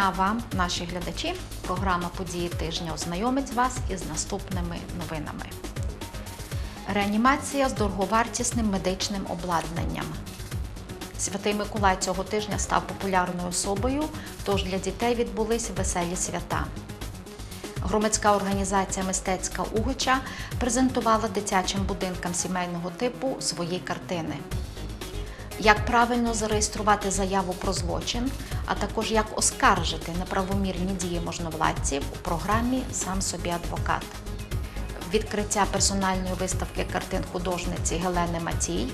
Дня вам, наші глядачі. Програма Події тижня ознайомить вас із наступними новинами. Реанімація з дороговартісним медичним обладнанням. Святий Миколай цього тижня став популярною особою, тож для дітей відбулись веселі свята. Громадська організація Мистецька Угоча презентувала дитячим будинкам сімейного типу свої картини. Як правильно зареєструвати заяву про злочин, а також як оскаржити неправомірні дії можновладців у програмі Сам собі адвокат. Відкриття персональної виставки картин художниці Гелени Матій.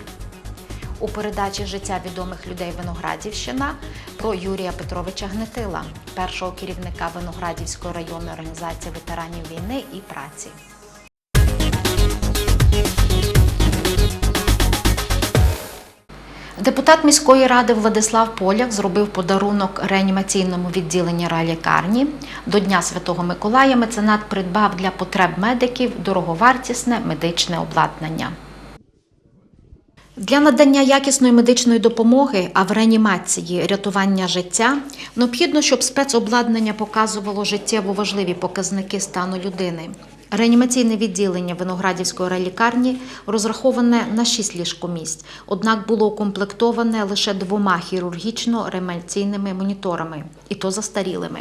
У передачі життя відомих людей Виноградівщина про Юрія Петровича Гнетила, першого керівника Виноградівської районної організації ветеранів війни і праці. Депутат міської ради Владислав Поляк зробив подарунок реанімаційному відділенні райлікарні. До Дня Святого Миколая меценат придбав для потреб медиків дороговартісне медичне обладнання. Для надання якісної медичної допомоги, а в реанімації рятування життя, необхідно, щоб спецобладнання показувало життєво важливі показники стану людини. Реанімаційне відділення Виноградівської райлікарні розраховане на 6 ліжкомісць, однак було укомплектоване лише двома хірургічно-реанімаційними моніторами, і то застарілими.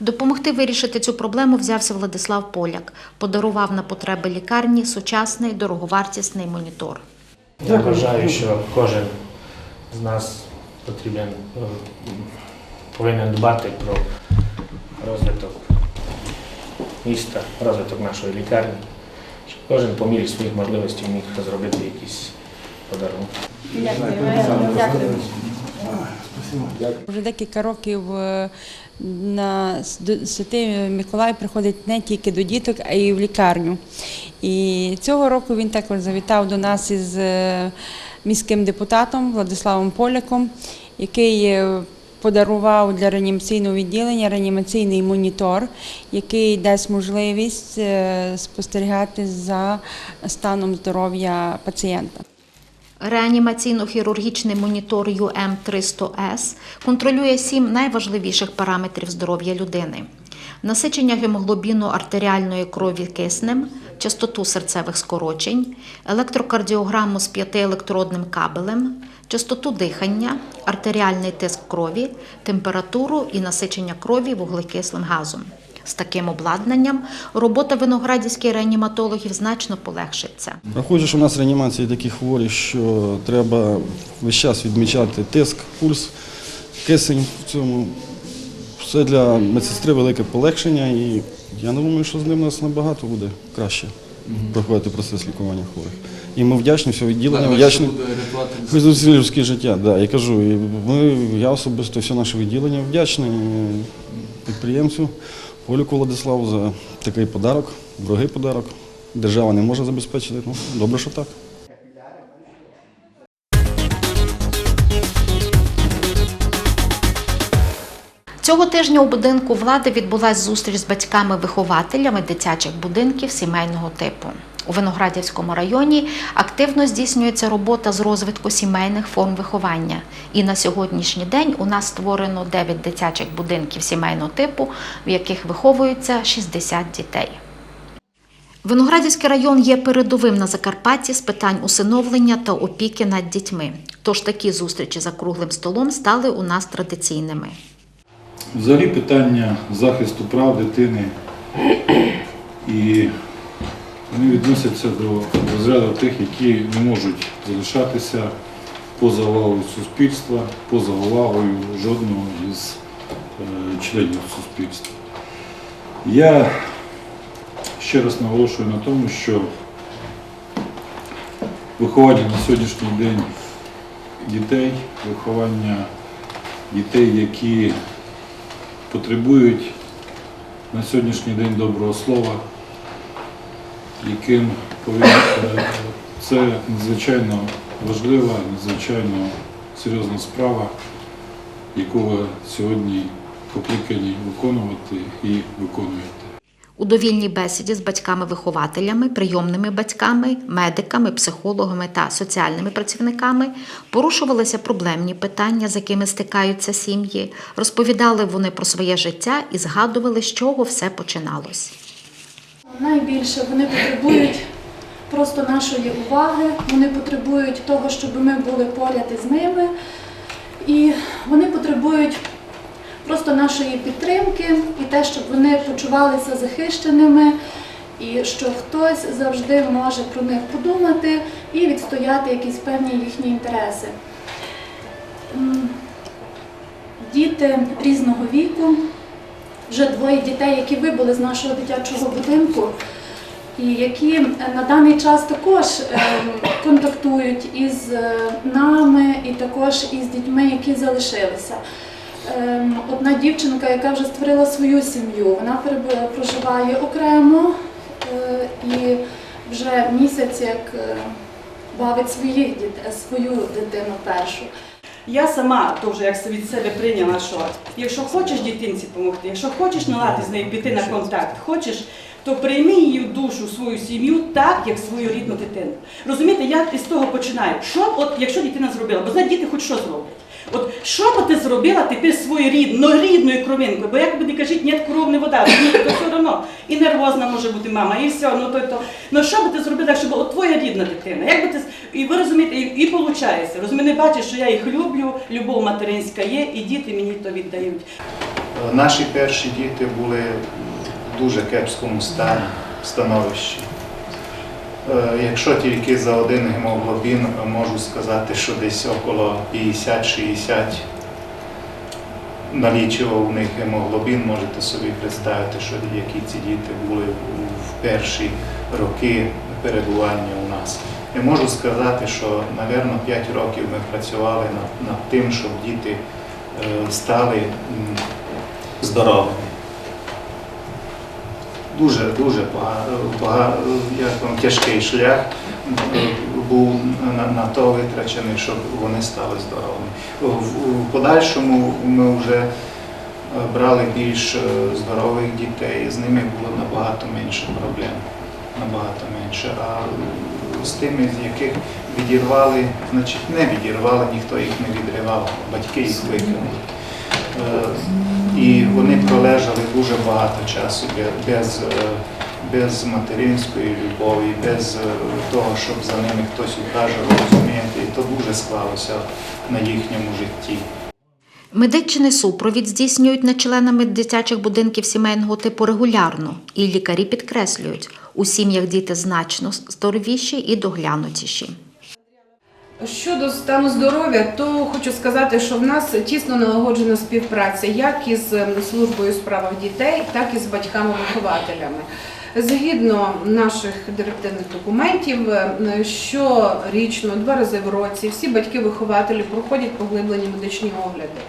Допомогти вирішити цю проблему взявся Владислав Поляк, подарував на потреби лікарні сучасний дороговартісний монітор. Я вважаю, що кожен з нас потрібен, е, повинен дбати про розвиток міста, розвиток нашої лікарні, щоб кожен по мірі своїх можливостей міг зробити якісь подарунки. Вже декілька років е, на Святий Миколай приходить не тільки до діток, а й в лікарню. І цього року він також завітав до нас із е, міським депутатом Владиславом Поляком, який е, подарував для реанімаційного відділення реанімаційний монітор, який дасть можливість е, спостерігати за станом здоров'я пацієнта. Реанімаційно-хірургічний монітор UM300S контролює сім найважливіших параметрів здоров'я людини: насичення гемоглобіну артеріальної крові киснем, частоту серцевих скорочень, електрокардіограму з п'ятиелектродним кабелем, частоту дихання, артеріальний тиск крові, температуру і насичення крові вуглекислим газом. З таким обладнанням робота виноградівських реаніматологів значно полегшиться. Враховуючи, що в нас реанімації такі хворі, що треба весь час відмічати тиск, пульс, кисень в цьому. Все для медсестри велике полегшення, і я думаю, що з ним у нас набагато буде краще проходити процес лікування хворих. І ми вдячні всього відділення, вдячні людське життя. Да, я кажу, і ми, я особисто, все наше відділення вдячне підприємцю Полюку Владиславу за такий подарок, дорогий подарок. Держава не може забезпечити. Ну, добре, що так. Цього тижня у будинку влади відбулася зустріч з батьками-вихователями дитячих будинків сімейного типу. У Виноградівському районі активно здійснюється робота з розвитку сімейних форм виховання. І на сьогоднішній день у нас створено 9 дитячих будинків сімейного типу, в яких виховуються 60 дітей. Виноградівський район є передовим на Закарпатті з питань усиновлення та опіки над дітьми. Тож такі зустрічі за круглим столом стали у нас традиційними. Взагалі питання захисту прав дитини і вони відносяться до розряду тих, які не можуть залишатися поза увагою суспільства, поза увагою жодного із е, членів суспільства. Я ще раз наголошую на тому, що виховання на сьогоднішній день дітей, виховання дітей, які потребують на сьогоднішній день доброго слова, яким повинні е, це надзвичайно важлива, надзвичайно серйозна справа, яку ви сьогодні покликані виконувати і виконуєте. У довільній бесіді з батьками-вихователями, прийомними батьками, медиками, психологами та соціальними працівниками порушувалися проблемні питання, з якими стикаються сім'ї, розповідали вони про своє життя і згадували, з чого все починалось. Найбільше вони потребують просто нашої уваги, вони потребують того, щоб ми були поряд із ними, і вони потребують просто нашої підтримки і те, щоб вони почувалися захищеними, і що хтось завжди може про них подумати і відстояти якісь певні їхні інтереси. Діти різного віку, вже двоє дітей, які вибули з нашого дитячого будинку, і які е, на даний час також е, контактують із е, нами і також із дітьми, які залишилися. Е, Одна дівчинка, яка вже створила свою сім'ю, вона проживає окремо е, і вже місяць як е, бавить своїх дітей, свою дитину першу. Я сама теж як від себе прийняла, що якщо хочеш дитинці допомогти, якщо хочеш наладити з нею піти на контакт, хочеш, то прийми її в душу, свою сім'ю так, як свою рідну дитину. Розумієте, я із того починаю. Що, от, якщо дитина зробила, бо знаєте, діти хоч що зроблять. От що би ти зробила тепер свою рідну, ну, рідною кровинкою, бо як би не кажіть, ні кров, не вода, розумієте, то все одно. І нервозна може бути мама, і все, ну то, то. Ну що би ти зробила, щоб от твоя рідна дитина? Як би ти, і ви розумієте, і, і виходить, розумієте, бачиш, що я їх люблю, любов материнська є, і діти мені то віддають. Наші перші діти були в дуже кепському стані, становищі. Е, Якщо тільки за один гемоглобін можу сказати, що десь около 50-60 налічував у них гемоглобін, можете собі представити, що які ці діти були в- в перші роки перебування у нас. Я можу сказати, що, напевно, 5 років ми працювали над, над тим, щоб діти е, стали здоровими. Дуже дуже тяжкий шлях е, був на, то витрачений, щоб вони стали здоровими. В, подальшому ми вже е, брали більш е, здорових дітей, з ними було набагато менше проблем. Набагато менше. А е, з тими, з яких відірвали, значить не відірвали, ніхто їх не відривав, батьки їх викинули. І вони пролежали дуже багато часу без, е, без материнської любові, без е, того, щоб за ними хтось ухажував, розумієте, і то дуже склалося на їхньому житті. Медичний супровід здійснюють над членами дитячих будинків сімейного типу регулярно, і лікарі підкреслюють, у сім'ях діти значно здоровіші і доглянутіші. Щодо стану здоров'я, то хочу сказати, що в нас тісно налагоджена співпраця як із ем, службою справах дітей, так і з батьками-вихователями. Згідно наших директивних документів, е, щорічно, два рази в році, всі батьки-вихователі проходять поглиблені медичні огляди.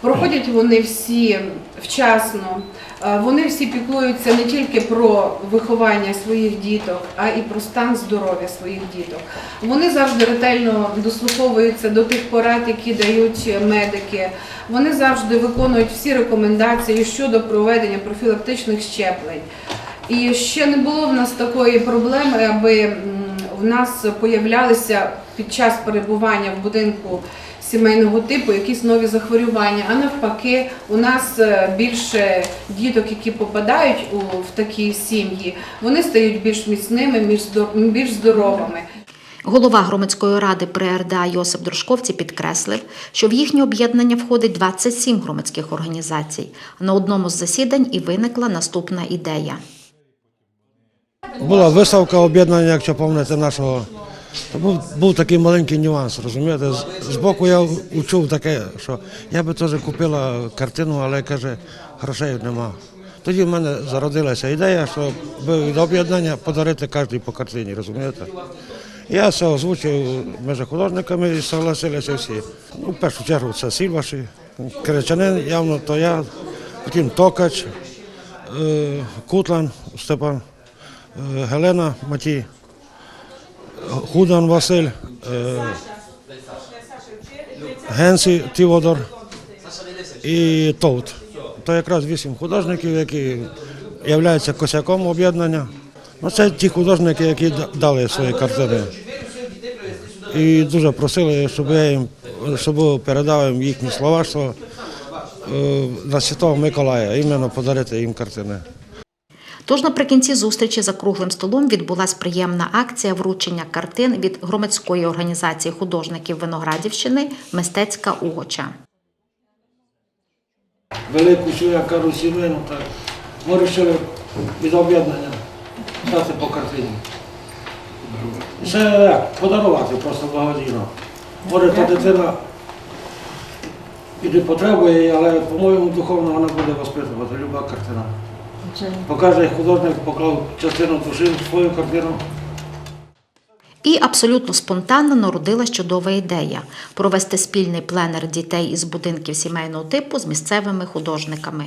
Проходять вони всі вчасно, е, вони всі піклуються не тільки про виховання своїх діток, а і про стан здоров'я своїх діток. Вони завжди ретельно дослуховуються до тих порад, які дають медики. Вони завжди виконують всі рекомендації щодо проведення профілактичних щеплень. І ще не було в нас такої проблеми, аби в нас появлялися під час перебування в будинку сімейного типу якісь нові захворювання. А навпаки, у нас е, більше діток, які попадають у в такі сім'ї, вони стають більш міцними, більш більш здоровими. Голова громадської ради при РДА Йосип Дружковці підкреслив, що в їхнє об'єднання входить 27 громадських організацій. На одному з засідань і виникла наступна ідея. Була виставка об'єднання, якщо пам'ятаєте, нашого. Був, був такий маленький нюанс, розумієте? З- Збоку я учув таке, що я би теж купила картину, але каже, грошей нема. Тоді в мене зародилася ідея, щоб від об'єднання подарити кожній по картині, розумієте? Я це озвучив між художниками і согласилися всі. Ну, в першу чергу це Сільваші, Киричанин, явно то я, потім Токач, е, Кутлан Степан. Е, Гелена Матій, Худан Василь, е, Генсі Тіводор і Товт. То якраз вісім художників, які є косяком об'єднання. Ну, це ті художники, які дали свої картини. І дуже просили, щоб я їм щоб передав їм їхні слова, що е, на Святого Миколая іменно подарити їм картини. Тож наприкінці зустрічі за круглим столом відбулася приємна акція вручення картин від громадської організації художників Виноградівщини Мистецька Угоча. Велику цю, як кажуть, сімейну, ми вирішили від об'єднання дати по картині. Це подарувати просто благодійно. Може, та дитина і не потребує, але, по-моєму, духовно вона буде воспитувати люба картина. Покаже художник, поклав частину душі в свою картину. І абсолютно спонтанно народилась чудова ідея провести спільний пленер дітей із будинків сімейного типу з місцевими художниками.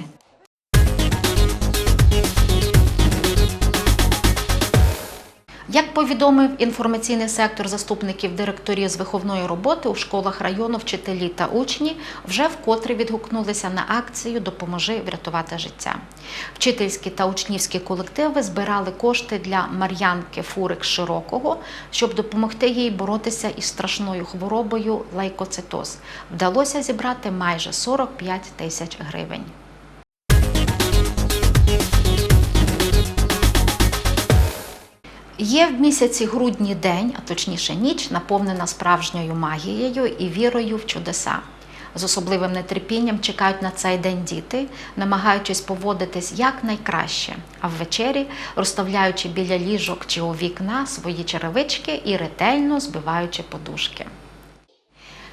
Як повідомив інформаційний сектор заступників директорів з виховної роботи у школах району вчителі та учні вже вкотре відгукнулися на акцію Допоможи врятувати життя. Вчительські та учнівські колективи збирали кошти для Мар'янки Фурик Широкого, щоб допомогти їй боротися із страшною хворобою лейкоцитоз. Вдалося зібрати майже 45 тисяч гривень. Є в місяці грудні день, а точніше ніч, наповнена справжньою магією і вірою в чудеса. З особливим нетерпінням чекають на цей день діти, намагаючись поводитись якнайкраще, а ввечері розставляючи біля ліжок чи у вікна свої черевички і ретельно збиваючи подушки.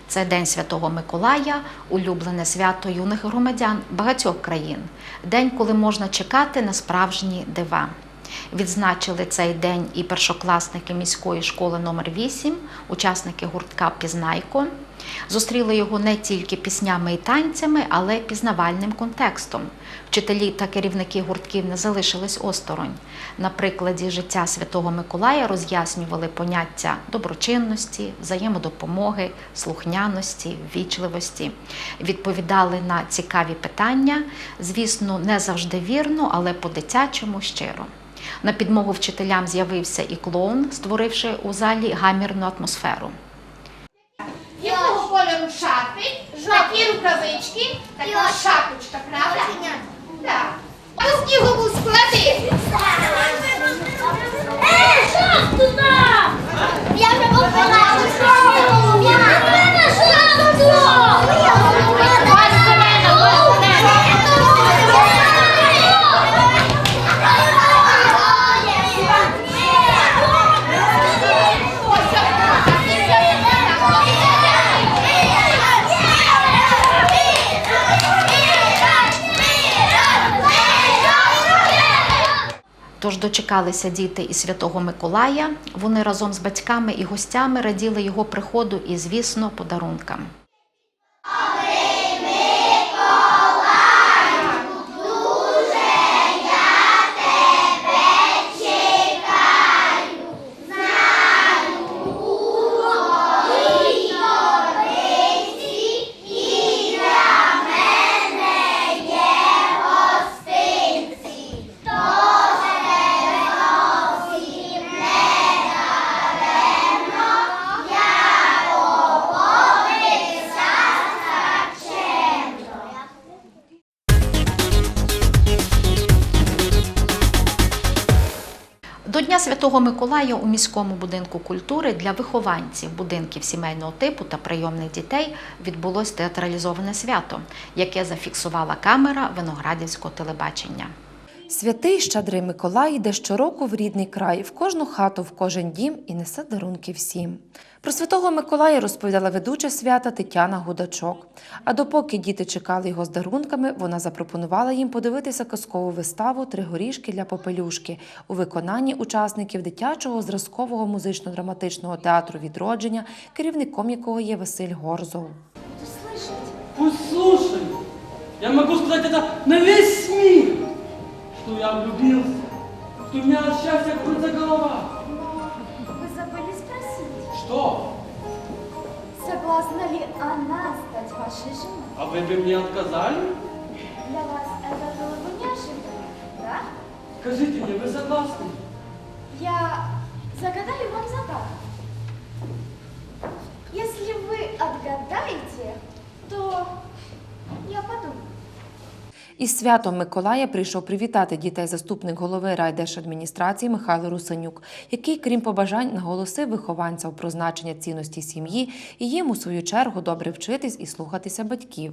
Це День Святого Миколая, улюблене свято юних громадян багатьох країн, день, коли можна чекати на справжні дива. Відзначили цей день і першокласники міської школи номер 8 учасники гуртка Пізнайко. Зустріли його не тільки піснями і танцями, але й пізнавальним контекстом. Вчителі та керівники гуртків не залишились осторонь. На прикладі життя Святого Миколая роз'яснювали поняття доброчинності, взаємодопомоги, слухняності, ввічливості. Відповідали на цікаві питання, звісно, не завжди вірно, але по-дитячому щиро. На підмогу вчителям з'явився і клоун, створивши у залі гамірну атмосферу. Якого кольору шарфик, такі рукавички, така шапочка, правда? Так. У снігову склади. Е? Я вже снігу. Я мене шапку. Дочекалися діти і Святого Миколая. Вони разом з батьками і гостями раділи його приходу і, звісно, подарункам. До Дня Святого Миколая у міському будинку культури для вихованців будинків сімейного типу та прийомних дітей відбулось театралізоване свято, яке зафіксувала камера виноградівського телебачення. Святий щедрий Миколай йде щороку в рідний край, в кожну хату, в кожен дім і несе дарунки всім. Про святого Миколая розповідала ведуча свята Тетяна Гудачок. А допоки діти чекали його з дарунками, вона запропонувала їм подивитися казкову виставу Три горішки для попелюшки у виконанні учасників дитячого зразкового музично-драматичного театру відродження, керівником якого є Василь Горзов. Послушай, я могу сказать это на весь мир, что я влюбился, что у меня от счастья крутится голова. Вы забыли спросить, Что? согласна ли она стать вашей женой? А вы бы мне отказали? Для вас это было бы неожиданно, да? Скажите мне, вы согласны? Я загадаю вам загадку. Если вы отгадаете, то я подумаю. Із святом Миколая прийшов привітати дітей заступник голови райдержадміністрації Михайло Русанюк, який, крім побажань, наголосив вихованцям про значення цінності сім'ї і їм у свою чергу добре вчитись і слухатися батьків.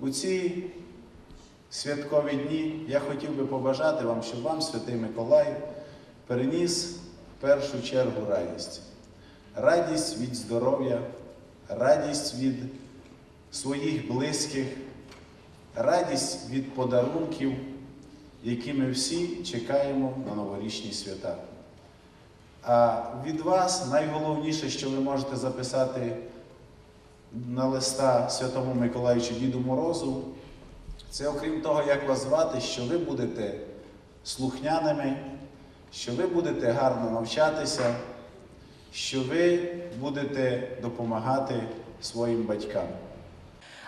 У ці святкові дні я хотів би побажати вам, щоб вам Святий Миколай переніс першу чергу радість. Радість від здоров'я, радість від своїх близьких, радість від подарунків, які ми всі чекаємо на новорічні свята. А від вас найголовніше, що ви можете записати на листа Святому Миколаю Діду Морозу, це окрім того, як вас звати, що ви будете слухняними, що ви будете гарно навчатися, що ви будете допомагати своїм батькам.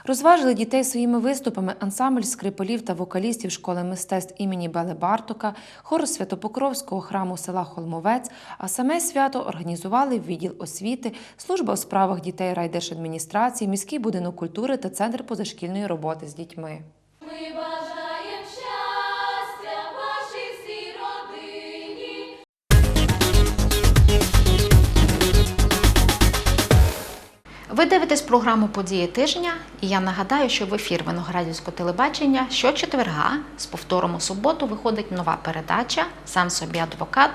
Розважили дітей своїми виступами ансамбль скрипалів та вокалістів школи мистецтв імені Бели Бартока, хор Святопокровського храму села Холмовець, а саме свято організували відділ освіти, служба у справах дітей райдержадміністрації, міський будинок культури та центр позашкільної роботи з дітьми. Ви дивитесь програму Події тижня, і я нагадаю, що в ефір Виноградівського телебачення щочетверга з повтором у суботу виходить нова передача Сам собі адвокат.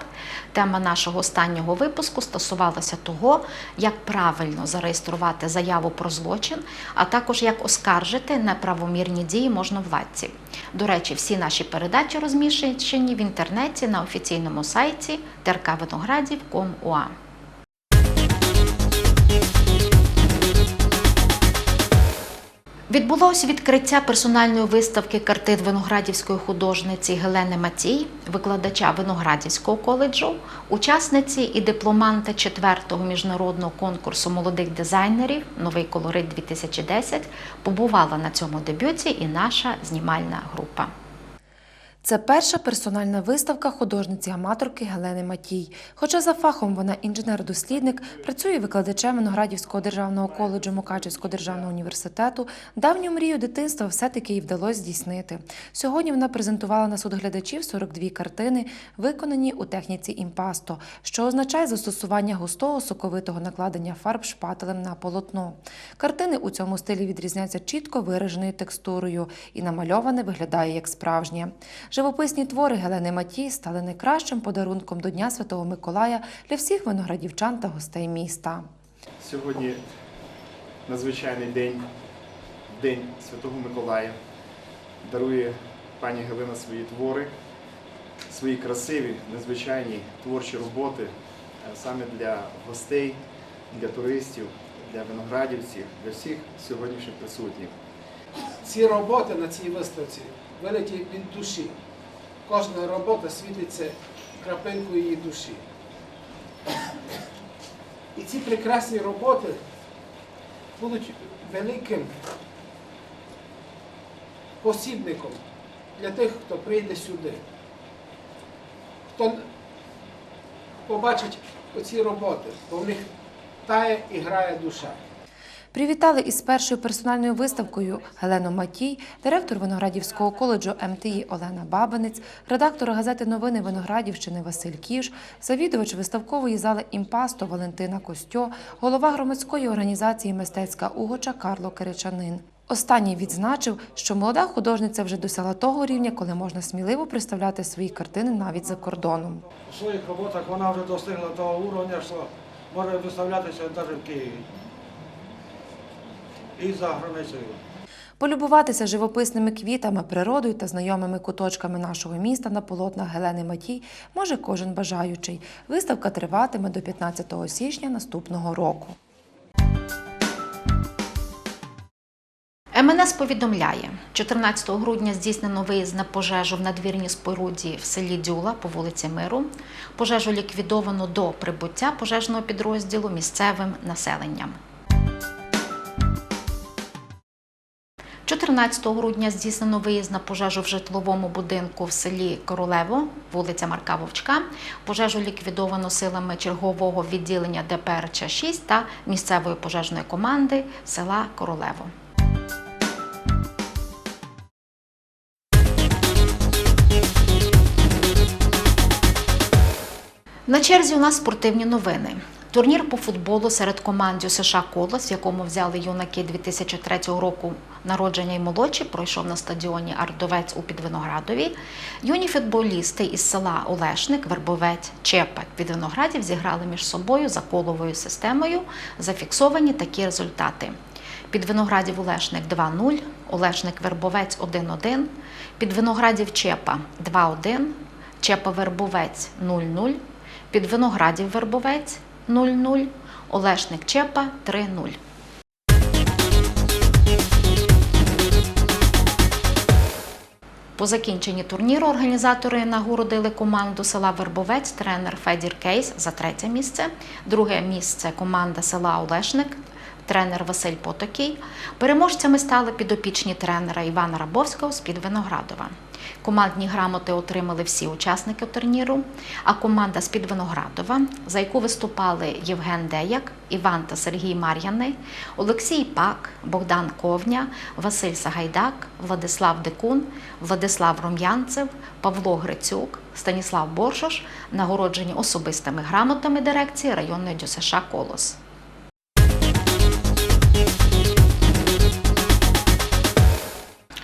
Тема нашого останнього випуску стосувалася того, як правильно зареєструвати заяву про злочин, а також як оскаржити неправомірні дії можновладців. До речі, всі наші передачі розміщені в інтернеті на офіційному сайті trkvinogradів.com.ua. Відбулося відкриття персональної виставки картин виноградівської художниці Гелени Матій, викладача Виноградівського коледжу, учасниці і дипломанта 4-го міжнародного конкурсу молодих дизайнерів Новий колорит 2010 побувала на цьому дебюті і наша знімальна група. Це перша персональна виставка художниці-аматорки Гелени Матій. Хоча за фахом вона інженер-дослідник, працює викладачем Виноградівського державного коледжу Мукачівського державного університету, давню мрію дитинства все-таки їй вдалося здійснити. Сьогодні вона презентувала на суд глядачів 42 картини, виконані у техніці імпасто, що означає застосування густого соковитого накладення фарб шпателем на полотно. Картини у цьому стилі відрізняються чітко вираженою текстурою і намальоване виглядає як справжнє. Живописні твори Гелени Матій стали найкращим подарунком до Дня Святого Миколая для всіх виноградівчан та гостей міста. Сьогодні надзвичайний день, День Святого Миколая. Дарує пані Галина свої твори, свої красиві, незвичайні творчі роботи е, саме для гостей, для туристів, для виноградівців, для всіх сьогоднішніх присутніх. Ці роботи на цій виставці вилеті від душі. Кожна робота світиться крапинкою її душі. І ці прекрасні роботи будуть великим посібником для тих, хто прийде сюди, хто побачить оці роботи, бо в них тає і грає душа. Привітали із першою персональною виставкою Гелену Матій, директор Виноградівського коледжу МТІ Олена Бабанець, редактор газети Новини Виноградівщини Василь Кіш, завідувач виставкової зали Імпасто Валентина Костьо, голова громадської організації Мистецька Угоча Карло Киричанин. Останній відзначив, що молода художниця вже досягла того рівня, коли можна сміливо представляти свої картини навіть за кордоном. У своїх роботах вона вже достигла того уровня, що може виставлятися навіть в Києві. І за границею. Полюбуватися живописними квітами, природою та знайомими куточками нашого міста на полотнах Гелени Матій може кожен бажаючий. Виставка триватиме до 15 січня наступного року. МНС повідомляє, 14 грудня здійснено виїзд на пожежу в надвірній споруді в селі Дюла по вулиці Миру. Пожежу ліквідовано до прибуття пожежного підрозділу місцевим населенням. 14 грудня здійснено виїзд на пожежу в житловому будинку в селі Королево, вулиця Марка Вовчка. Пожежу ліквідовано силами чергового відділення ДПРЧ 6 та місцевої пожежної команди села Королево. На черзі у нас спортивні новини. Турнір по футболу серед команд США Колос, в якому взяли юнаки 2003 року народження і молодші, пройшов на стадіоні Ардовець у Підвиноградові. Юні футболісти із села Олешник, Вербовець, Чепа Підвиноградів зіграли між собою за коловою системою. Зафіксовані такі результати. Підвиноградів Олешник 2-0, Олешник Вербовець 1-1, Підвиноградів Чепа 2-1, Чепа Вербовець 0-0, Підвиноградів Вербовець 0-0, Олешник Чепа 3-0. По закінченні турніру організатори нагородили команду села Вербовець, тренер Федір Кейс за третє місце. Друге місце команда села Олешник, тренер Василь Потокій. Переможцями стали підопічні тренера Івана Рабовського з під Виноградова. Командні грамоти отримали всі учасники турніру, а команда з під Виноградова, за яку виступали Євген Деяк, Іван та Сергій Мар'яни, Олексій Пак, Богдан Ковня, Василь Сагайдак, Владислав Декун, Владислав Рум'янцев, Павло Грицюк, Станіслав Боршош нагороджені особистими грамотами дирекції районної ДЮСШ Колос. –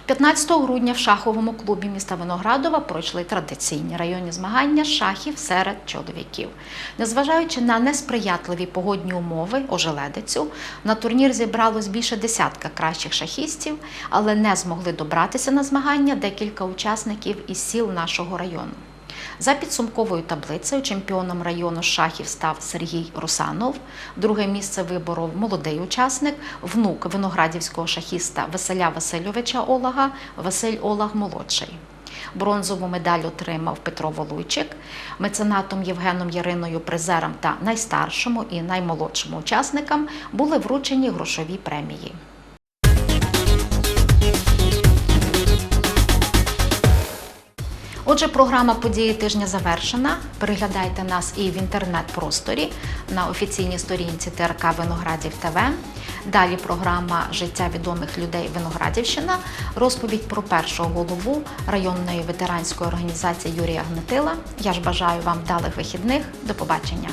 15 грудня в шаховому клубі міста Виноградова пройшли традиційні районні змагання шахів серед чоловіків. Незважаючи на несприятливі погодні умови, ожеледицю, на турнір зібралось більше десятка кращих шахістів, але не змогли добратися на змагання декілька учасників із сіл нашого району. За підсумковою таблицею чемпіоном району шахів став Сергій Русанов. Друге місце виборов молодий учасник, внук виноградівського шахіста Василя Васильовича Олага, Василь Олаг молодший. Бронзову медаль отримав Петро Волуйчик, меценатом Євгеном Яриною призерам та найстаршому і наймолодшому учасникам були вручені грошові премії. Отже, програма події тижня завершена. Переглядайте нас і в інтернет-просторі на офіційній сторінці ТРК Виноградів ТВ. Далі програма Життя відомих людей Виноградівщина, розповідь про першого голову районної ветеранської організації Юрія Гнетила. Я ж бажаю вам вдалих вихідних. До побачення.